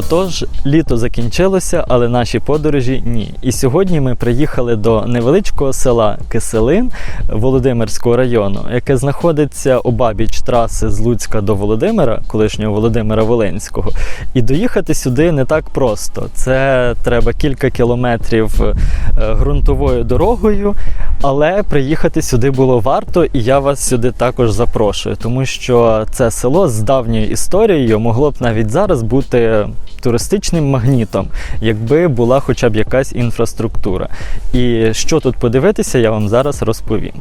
Отож, літо закінчилося, але наші подорожі ні. І сьогодні ми приїхали до невеличкого села Киселин Володимирського району, яке знаходиться обабіч траси з Луцька до Володимира, колишнього Володимира Волинського. І доїхати сюди не так просто. Це треба кілька кілометрів е, ґрунтовою дорогою, але приїхати сюди було варто, і я вас сюди також запрошую, тому що це село з давньою історією могло б навіть зараз бути туристичним магнітом, якби була хоча б якась інфраструктура. І що тут подивитися, я вам зараз розповім.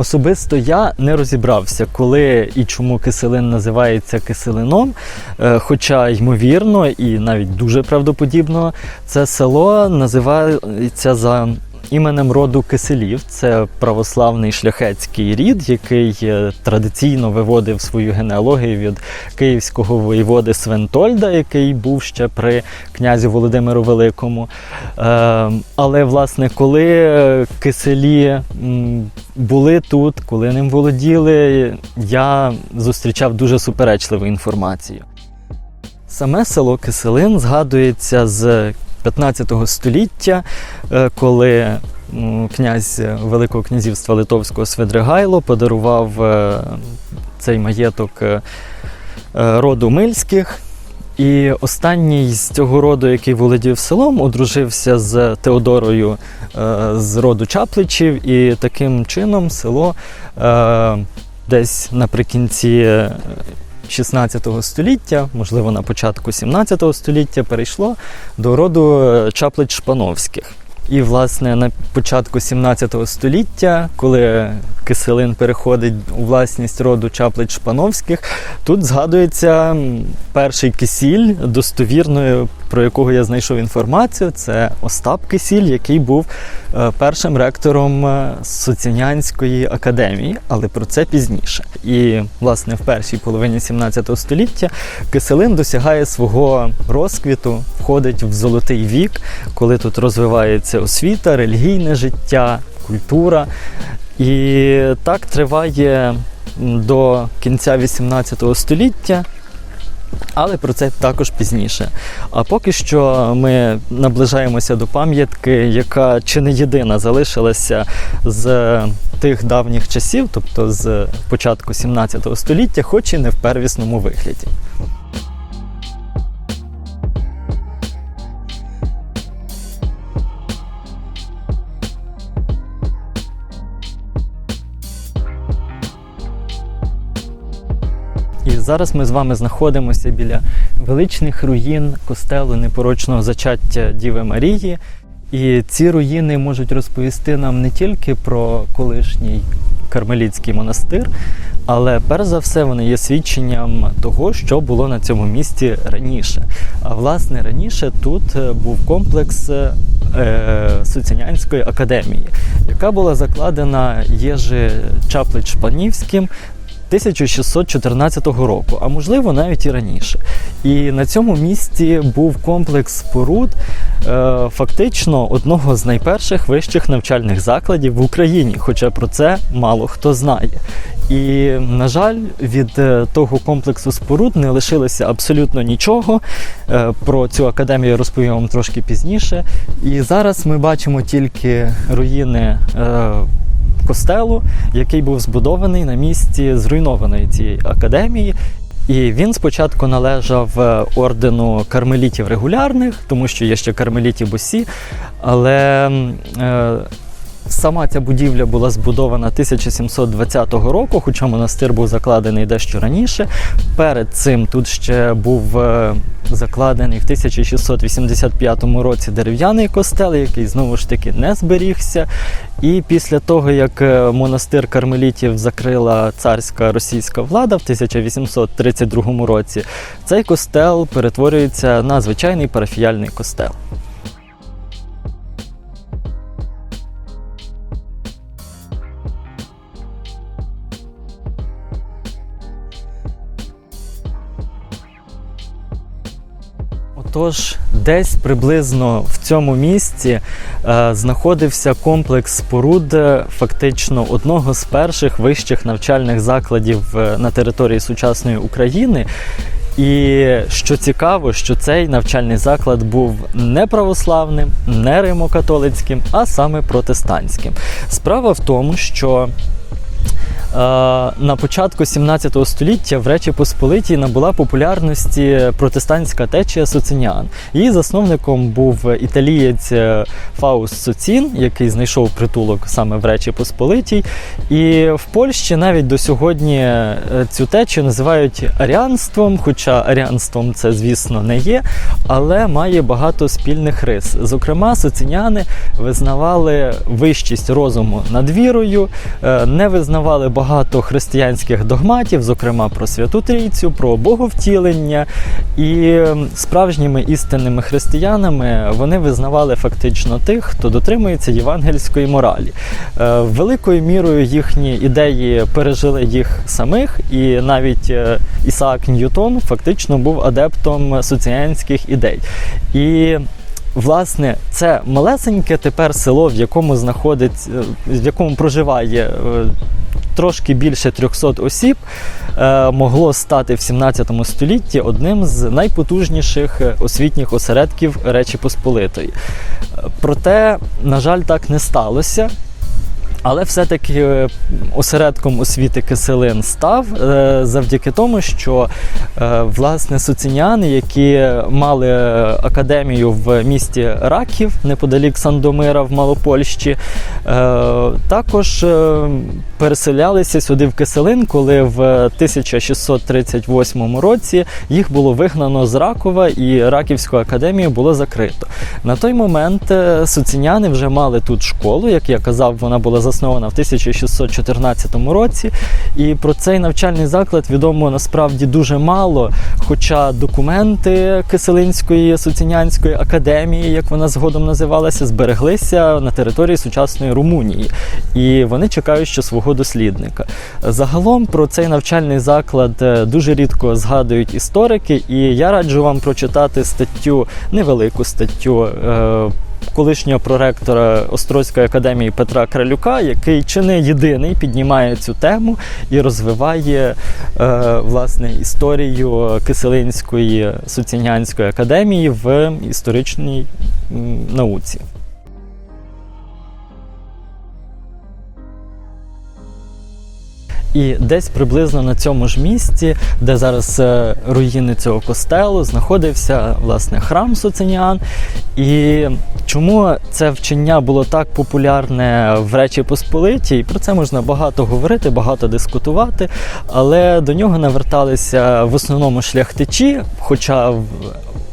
Особисто я не розібрався, коли і чому киселин називається киселином. Е, Хоча, ймовірно, і навіть дуже правдоподібно, це село називається за іменем роду киселів. Це православний шляхетський рід, який е, традиційно виводив свою генеалогію від київського воєводи Свентольда, який був ще при князі Володимиру Великому. Е, Але, власне, коли е, киселі були тут, коли ним володіли, я зустрічав дуже суперечливу інформацію. Саме село Киселин згадується з 15 століття, е, коли князь Великого князівства Литовського Свидригайло подарував е, цей маєток е, роду Мильських. І останній з цього роду, який володів селом, одружився з Теодорою з роду Чапличів, і таким чином село десь наприкінці 16 століття, можливо, на початку 17 століття, перейшло до роду е, Чаплич Шпановських. І, власне, на початку 17 століття, коли киселин переходить у власність роду Чаплич Шпановських, тут згадується перший кисіль, достовірною, про якого я знайшов інформацію. Це Остап Кисіль, який був е, першим ректором е, Соцінянської академії, але про це пізніше. І, власне, в першій половині 17 століття Киселин досягає свого розквіту, входить в золотий вік, коли тут розвивається освіта, релігійне життя, культура. І так триває до кінця 18 століття. Але про це також пізніше. А поки що ми наближаємося до пам'ятки, яка чи не єдина залишилася з тих давніх часів, тобто з початку 17 століття, хоч і не в первісному вигляді. Зараз ми з вами знаходимося біля величних руїн костелу непорочного зачаття Діви Марії. І ці руїни можуть розповісти нам не тільки про колишній кармелітський монастир, але перш за все вони є свідченням того, що було на цьому місці раніше. А власне раніше тут е, був комплекс е, Суцянянської академії, яка була закладена Єжи Чаплич Шпанівським 1614 року, а можливо навіть і раніше. І на цьому місці був комплекс споруд е, фактично одного з найперших вищих навчальних закладів в Україні, хоча про це мало хто знає. І, на жаль, від е, того комплексу споруд не лишилося абсолютно нічого. Е, Про цю академію розповім вам трошки пізніше. І зараз ми бачимо тільки руїни. Костелу, який був збудований на місці зруйнованої цієї академії. І він спочатку належав е, ордену кармелітів регулярних, тому що є ще кармеліті бусі, але е, сама ця будівля була збудована 1720 року, хоча монастир був закладений дещо раніше. Перед цим тут ще був е, закладений в 1685 році дерев'яний костел, який знову ж таки не зберігся. І після того, як е, монастир кармелітів закрила царська російська влада в 1832 році, цей костел перетворюється на звичайний парафіяльний костел. Тож десь приблизно в цьому місці е, знаходився комплекс споруд е, фактично одного з перших вищих навчальних закладів е, на території сучасної України. І що цікаво, що цей навчальний заклад був не православним, не римокатолицьким, а саме протестантським. Справа в тому, що на початку 17 століття в Речі Посполитій набула популярності протестантська течія соцінян. Її засновником був італієць е, Фауст Соцін, який знайшов притулок саме в Речі Посполитій. І в Польщі навіть до сьогодні е, цю течію називають аріанством, хоча аріанством це, звісно, не є, але має багато спільних рис. Зокрема, соціняни визнавали вищість розуму над вірою, не визнавали багато християнських догматів, зокрема про Святу Трійцю, про Боговтілення. І справжніми істинними християнами вони визнавали фактично тих, хто дотримується євангельської моралі. Е, великою мірою їхні ідеї пережили їх самих, і навіть е, Ісаак Ньютон фактично був адептом соціянських ідей. І Власне, це малесеньке тепер село, в якому знаходиться, в якому проживає е, трошки більше 300 осіб, е, могло стати в 17 столітті одним з найпотужніших е, освітніх осередків Речі Посполитої. Проте, на жаль, так не сталося. Але все-таки е, осередком освіти Киселин став е, завдяки тому, що е, власне суціняни, які мали академію в місті Раків неподалік Сандомира в Малопольщі, також переселялися сюди в Киселин, коли в 1638 році їх було вигнано з Ракова і Раківську академію було закрито. На той момент суціняни вже мали тут школу, як я казав, вона була заснована в 1614 році. І про цей навчальний заклад відомо насправді дуже мало. Хоча документи Киселинської Суцінянської академії, як вона згодом називалася, збереглися на території сучасної Румунії. І вони чекають ще свого дослідника. Загалом про цей навчальний заклад е, дуже рідко згадують історики, і я раджу вам прочитати статтю, невелику статтю. Колишнього проректора Острозької академії Петра Кралюка, який чи не єдиний піднімає цю тему і розвиває е, власне історію Киселинської Суцінянської академії в історичній науці. І десь приблизно на цьому ж місці, де зараз е, руїни цього костелу, знаходився власне храм Социніан. І чому це вчення було так популярне в Речі Посполитій? Про це можна багато говорити, багато дискутувати, але до нього наверталися в основному шляхтичі, хоча в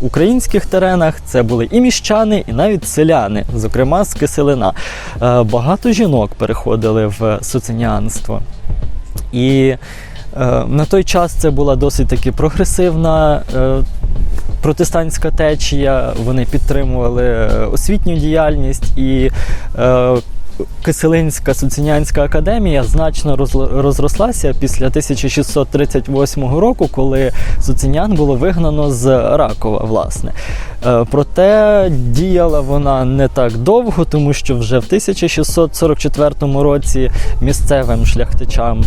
українських теренах це були і міщани, і навіть селяни, зокрема з Киселина. Е, багато жінок переходили в соцініанство. І е, на той час це була досить таки прогресивна е, протестантська течія. Вони підтримували е, освітню діяльність і. Е, Киселинська Суцінянська академія значно розрослася після 1638 року, коли Суцінян було вигнано з Ракова. власне. Е, проте діяла вона не так довго, тому що вже в 1644 році місцевим шляхтичам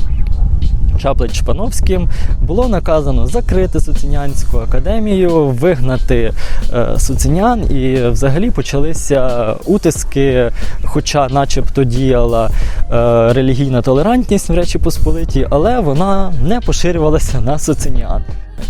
Чаплич Шпановським було наказано закрити Суцінянську академію, вигнати е, суцінян, і взагалі почалися утиски, хоча, начебто, діяла е, релігійна толерантність в Речі Посполитій, але вона не поширювалася на суцінян.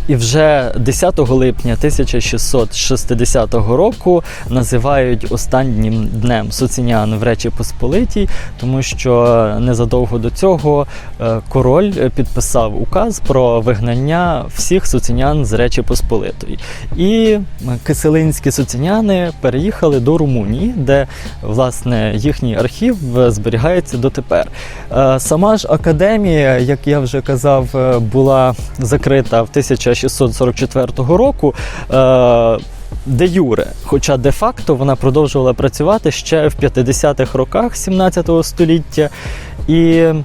І вже 10 липня 1660 року називають останнім днем Суцінян в Речі Посполитій, тому що незадовго до цього е, король підписав указ про вигнання всіх суцінян з Речі Посполитої. І киселинські суціняни переїхали до Румунії, де власне їхній архів зберігається дотепер. Е, сама ж академія, як я вже казав, е, була закрита в 1000 1644 року. Е, де Юре, хоча де-факто вона продовжувала працювати ще в 50-х роках 17 століття, і е,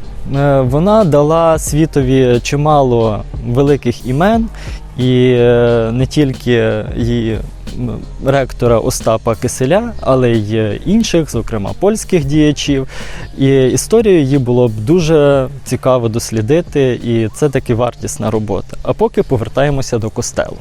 вона дала світові чимало великих імен. і е, не тільки її ректора Остапа Киселя, але й інших, зокрема польських діячів. І історію її було б дуже цікаво дослідити, і це таки вартісна робота. А поки повертаємося до костелу.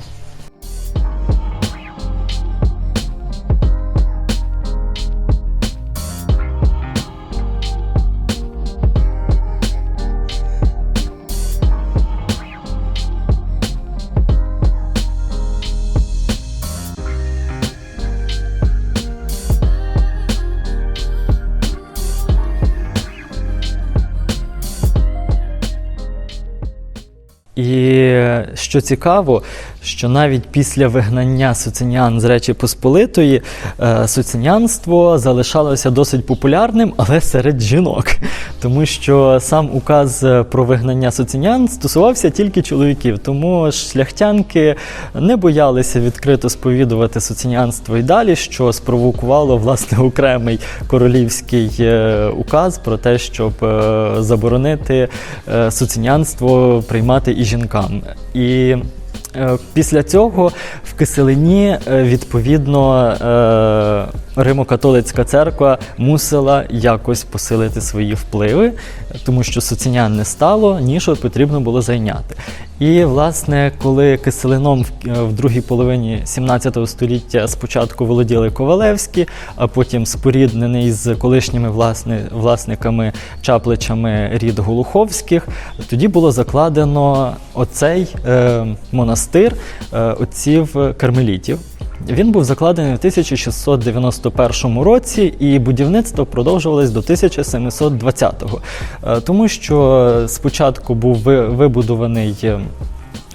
Що цікаво, що навіть після вигнання суценян з Речі Посполитої суцінянство суценянство залишалося досить популярним, але серед жінок, тому що сам указ про вигнання суценян стосувався тільки чоловіків, тому шляхтянки не боялися відкрито сповідувати суценянство і далі, що спровокувало власне окремий королівський е, указ про те, щоб е, заборонити е, суценянство приймати і жінкам. І е, після цього в Киселині е, відповідно е, Римо-католицька церква мусила якось посилити свої впливи, тому що суценян не стало, нішу потрібно було зайняти. І, власне, коли Киселином в, в другій половині 17 століття спочатку володіли Ковалевські, а потім споріднений з колишніми власни, власниками чапличами рід Голуховських, тоді було закладено оцей е, монастир е, отців кармелітів. Він був закладений в 1691 році, і будівництво продовжувалось до 1720-го, Е, тому що спочатку був вибудований. е,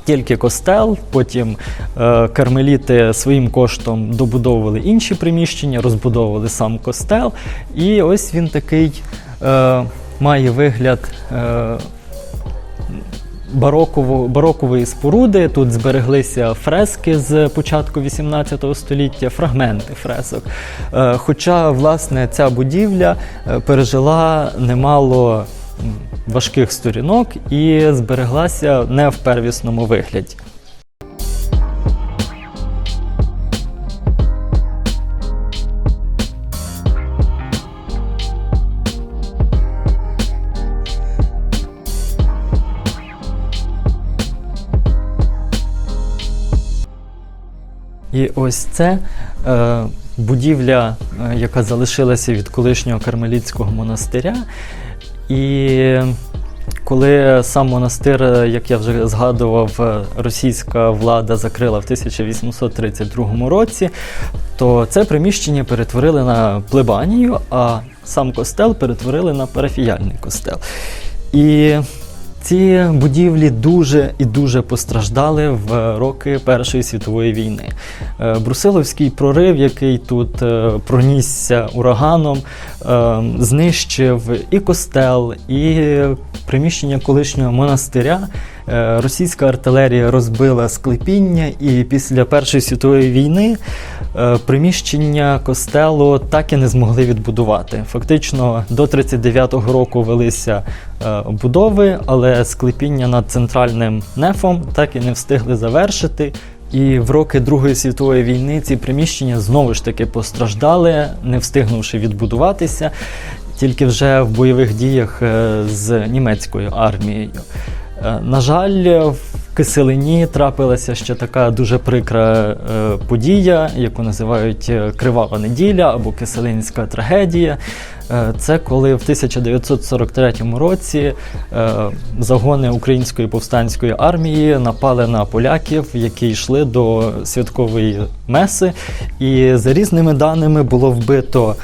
Тільки костел, потім е, кармеліти своїм коштом добудовували інші приміщення, розбудовували сам костел. І ось він такий е, має вигляд е, бароково, барокової споруди. Тут збереглися фрески з початку 18 століття, фрагменти фресок. Е, Хоча, власне, ця будівля е, пережила немало важких сторінок і збереглася не в первісному вигляді. І ось це е, будівля, е, яка залишилася від колишнього кармелітського монастиря. І коли сам монастир, е, як я вже згадував, е, російська влада закрила в 1832 році, то це приміщення перетворили на плебанію, а сам костел перетворили на парафіяльний костел. І ці будівлі дуже і дуже постраждали в роки Першої світової війни. Е, Брусиловський прорив, який тут е, пронісся ураганом, е, знищив і костел, і приміщення колишнього монастиря. Е, Російська артилерія розбила склепіння, і після Першої світової війни е, приміщення костелу так і не змогли відбудувати. Фактично до 39-го року велися е, будови, але склепіння над центральним нефом так і не встигли завершити. І в роки Другої світової війни ці приміщення знову ж таки постраждали, не встигнувши відбудуватися, тільки вже в бойових діях з німецькою армією. Е, На жаль, в Киселині трапилася ще така дуже прикра е, подія, яку називають е, Кривава неділя або Киселинська трагедія. Це коли в 1943 році загони української повстанської армії напали на поляків, які йшли до святкової меси, і за різними даними було вбито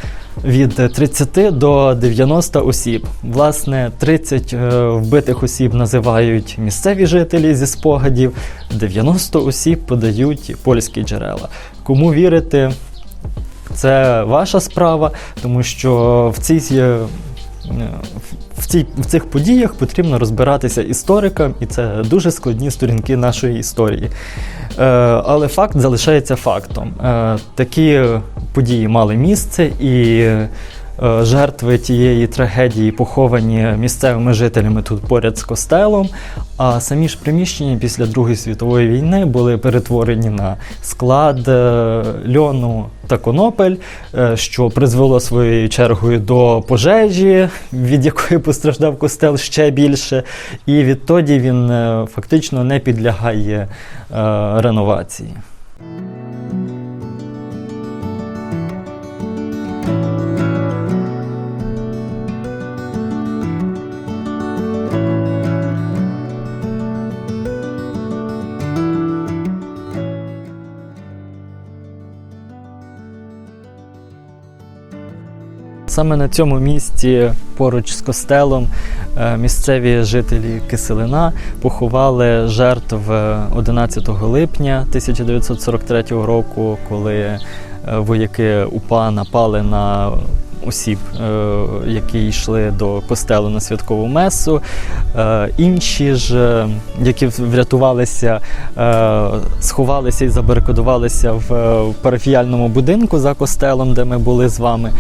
від 30 до 90 осіб. Власне, 30 е, вбитих осіб називають місцеві жителі зі спогадів, 90 осіб подають польські джерела. Кому вірити, це ваша справа, тому що в цій. В, цій, в цих подіях потрібно розбиратися історикам, і це дуже складні сторінки нашої історії. Е, але факт залишається фактом. Е, такі події мали місце, і Жертви тієї трагедії поховані місцевими жителями тут поряд з костелом. А самі ж приміщення після Другої світової війни були перетворені на склад е, льону та конопель, е, що призвело своєю чергою до пожежі, від якої постраждав костел ще більше. І відтоді він е, фактично не підлягає е, реновації. Саме на цьому місці, поруч з костелом, е, місцеві жителі Киселина поховали жертв 11 липня 1943 року, коли е, вояки УПА напали на осіб, е, які йшли до костелу на святкову месу. Е, Інші ж, е, які врятувалися, сховалися і забарикадувалися в парафіяльному будинку за костелом, де ми були з вами,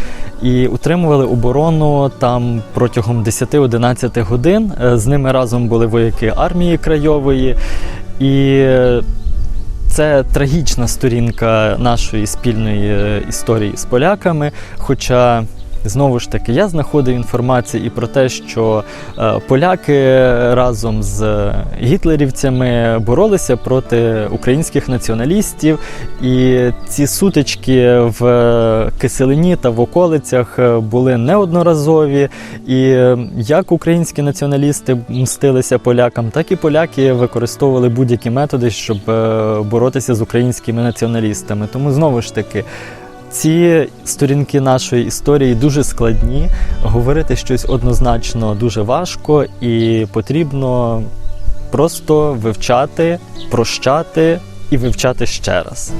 і утримували оборону там протягом 10-11 годин. З ними разом були вояки армії крайової. І це трагічна сторінка нашої спільної е, історії з поляками. Хоча знову ж таки я знаходив інформацію і про те, що е, поляки разом з гітлерівцями боролися проти українських націоналістів, і ці сутички в е, Киселині та в околицях е, були неодноразові. І е, як українські націоналісти мстилися полякам, так і поляки використовували будь-які методи, щоб е, боротися з українськими націоналістами. Тому знову ж таки. Ці сторінки нашої історії дуже складні. Говорити щось однозначно дуже важко, і потрібно просто вивчати, прощати і вивчати ще раз.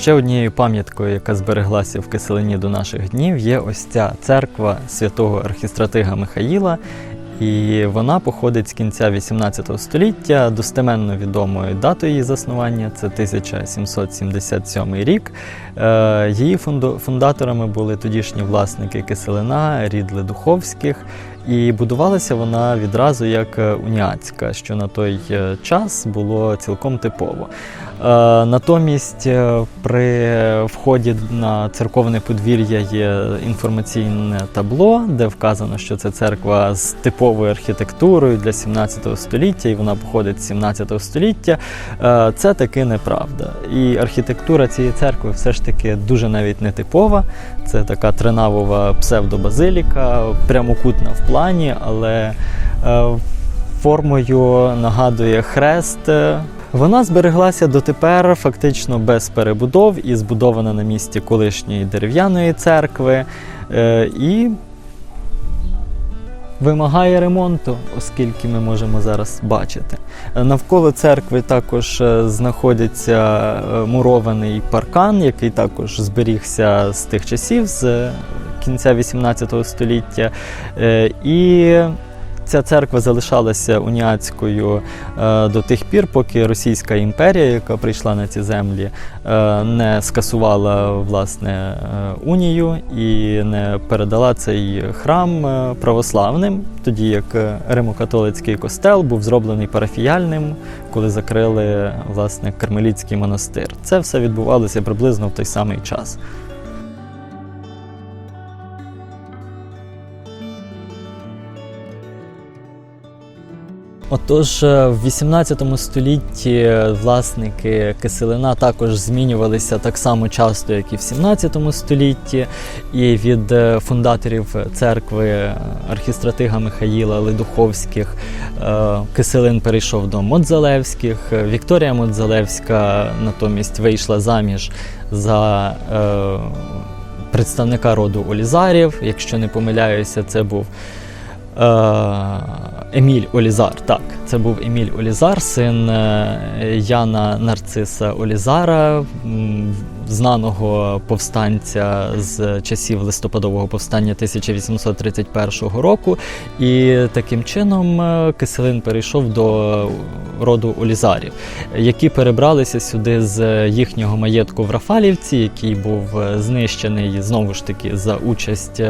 Ще однією пам'яткою, яка збереглася в Киселині до наших днів, є ось ця церква святого архістратига Михаїла. І вона походить з кінця 18 століття. Достеменно відомою датою її заснування це 1777 рік. Е, Її фундаторами були тодішні власники Киселина, рід Ледуховських. І будувалася вона відразу як е, уніатська, що на той е, час було цілком типово. Е, Натомість е, при вході на церковне подвір'я є інформаційне табло, де вказано, що це церква з типовою архітектурою для 17 століття, і вона походить з 17 століття. Е, Це таки неправда. І архітектура цієї церкви все ж таки дуже навіть не типова. Це така тринавова псевдобазиліка, прямокутна в плані, але формою нагадує хрест. Вона збереглася дотепер фактично без перебудов і збудована на місці колишньої дерев'яної церкви. Е, і вимагає ремонту, оскільки ми можемо зараз бачити. Навколо церкви також е, знаходиться е, мурований паркан, який також зберігся з тих часів, з кінця 18 століття. І Ця церква залишалася уніатською е, до тих пір, поки Російська імперія, яка прийшла на ці землі, е, не скасувала власне е, унію і не передала цей храм православним, тоді як Римо-католицький костел був зроблений парафіяльним, коли закрили власне Кармелітський монастир. Це все відбувалося приблизно в той самий час. Отож, е, в 18 столітті власники киселина також змінювалися так само часто, як і в 17 столітті. І від е, фундаторів церкви е, архістратига Михаїла Ледуховських е, киселин перейшов до Модзалевських. Вікторія Модзалевська натомість вийшла заміж за е, представника роду Олізарів. Якщо не помиляюся, це був. Е, Еміль Олізар, так, це був Еміль Олізар, син е, Яна Нарциса Олізара, знаного повстанця з часів листопадового повстання 1831 року. І таким чином е, Киселин перейшов до роду Олізарів, які перебралися сюди з їхнього маєтку в Рафалівці, який був е, знищений знову ж таки за участь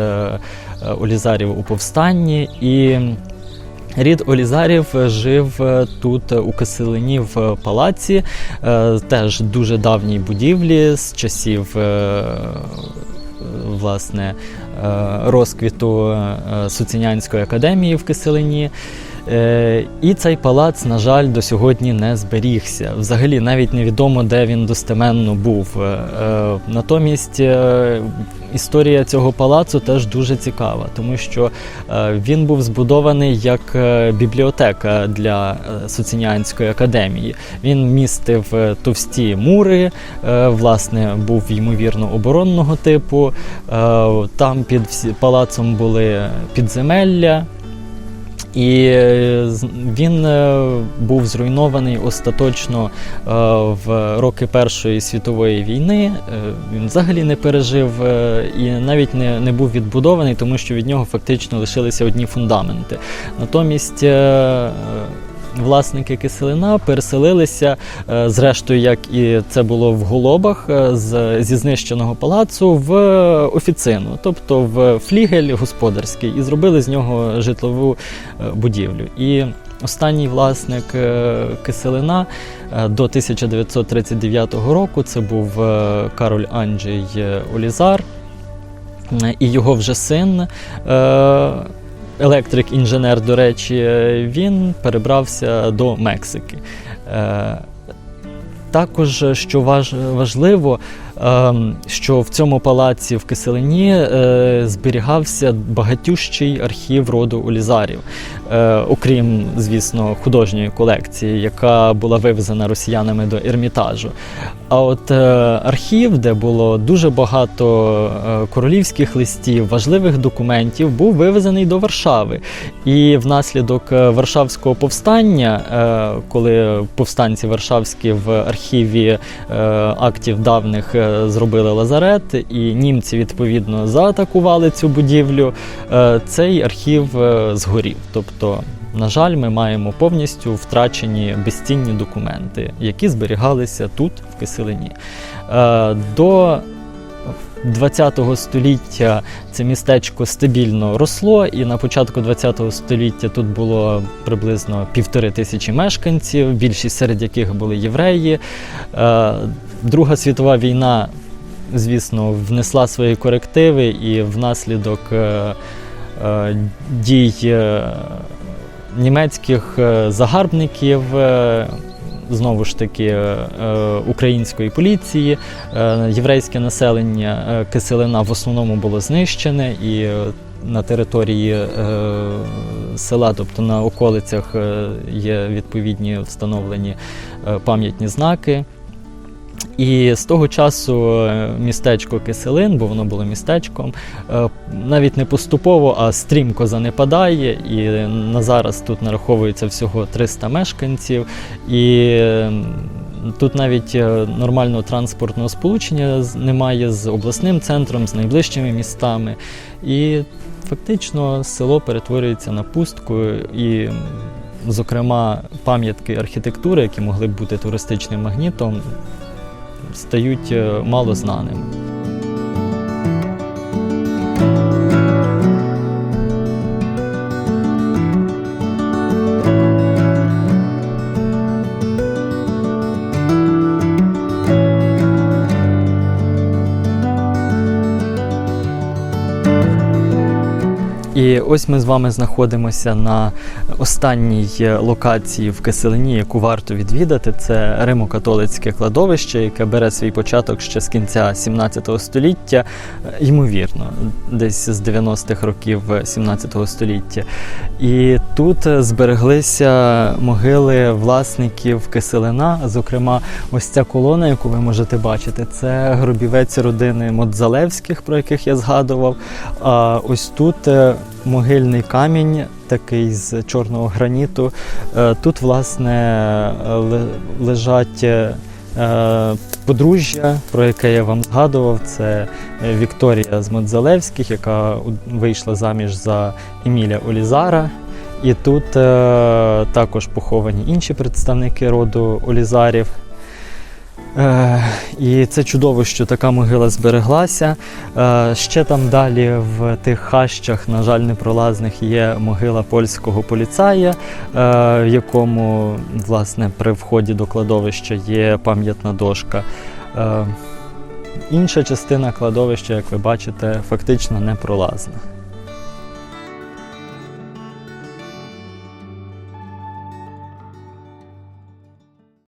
Олізарів у повстанні. І Рід Олізарів жив е, тут е, у Киселині в палаці, е, теж дуже давній будівлі з часів власне розквіту Суцінянської академії в Киселині. Е, І цей палац, на жаль, до сьогодні не зберігся. Взагалі навіть невідомо, де він достеменно був. Е, е, Натомість історія цього палацу теж дуже цікава, тому що він був збудований як бібліотека для Суцінянської академії. Він містив товсті мури, власне, був ймовірно оборонного типу. Там під палацом були підземелля. І е, він е, був зруйнований остаточно е, в роки Першої світової війни. Він взагалі не пережив і навіть не, не був відбудований, тому що від нього фактично лишилися одні фундаменти. Натомість. Власники киселина переселилися, е, зрештою, як і це було в голобах е, зі знищеного палацу в офіцину, тобто в флігель господарський, і зробили з нього житлову е, будівлю. І останній власник киселина до 1939 року це був Кароль Анджей Олізар і його вже син. Електрик-інженер, до речі, е, він перебрався до Мексики. Е, Також, е, що важ, важливо, що в цьому палаці в Киселині е, зберігався багатющий архів роду Олізарів, е, окрім, звісно, художньої колекції, яка була вивезена росіянами до Ермітажу. А от е, архів, де було дуже багато королівських листів, важливих документів, був вивезений до Варшави. І внаслідок Варшавського повстання, коли повстанці Варшавські в архіві актів давних зробили лазарет, і німці відповідно заатакували цю будівлю, е, цей архів е, згорів. Тобто, на жаль, ми маємо повністю втрачені безцінні документи, які зберігалися тут, в Киселині. Е, До 20 століття це містечко стабільно росло, і на початку 20 століття тут було приблизно півтори тисячі мешканців, більшість серед яких були євреї. Друга світова війна, звісно, внесла свої корективи, і внаслідок е, е, дій е, німецьких загарбників. Знову ж таки, української поліції, єврейське населення Киселина в основному було знищене, і на території села, тобто на околицях, є відповідні встановлені пам'ятні знаки. І з того часу е, містечко Киселин, бо воно було містечком, е, навіть не поступово, а стрімко занепадає. І на зараз тут нараховується всього 300 мешканців. І тут навіть е, нормального транспортного сполучення немає з обласним центром, з найближчими містами. І фактично село перетворюється на пустку і. Зокрема, пам'ятки архітектури, які могли б бути туристичним магнітом, стають е, мало знаними. І ось ми з вами знаходимося на останній е, локації в Киселині, яку варто відвідати. Це Римо-католицьке кладовище, яке бере свій початок ще з кінця 17 століття, е, ймовірно, десь з 90-х років 17 століття. І тут е, збереглися могили власників Киселина. Зокрема, ось ця колона, яку ви можете бачити, це гробівець родини Модзалевських, про яких я згадував. А ось тут е, могильний камінь, такий з чорного граніту. Е, Тут, власне, лежать е, Подружжя, про яке я вам згадував, це е, Вікторія з Модзалевських, яка вийшла заміж за Еміля Олізара. І тут також поховані інші представники роду Олізарів. Е, і це чудово, що така могила збереглася. Е, ще там далі в тих хащах, на жаль, непролазних, є могила польського поліцая, е, в якому, власне, при вході до кладовища є пам'ятна дошка. Е, інша частина кладовища, як ви бачите, фактично непролазна.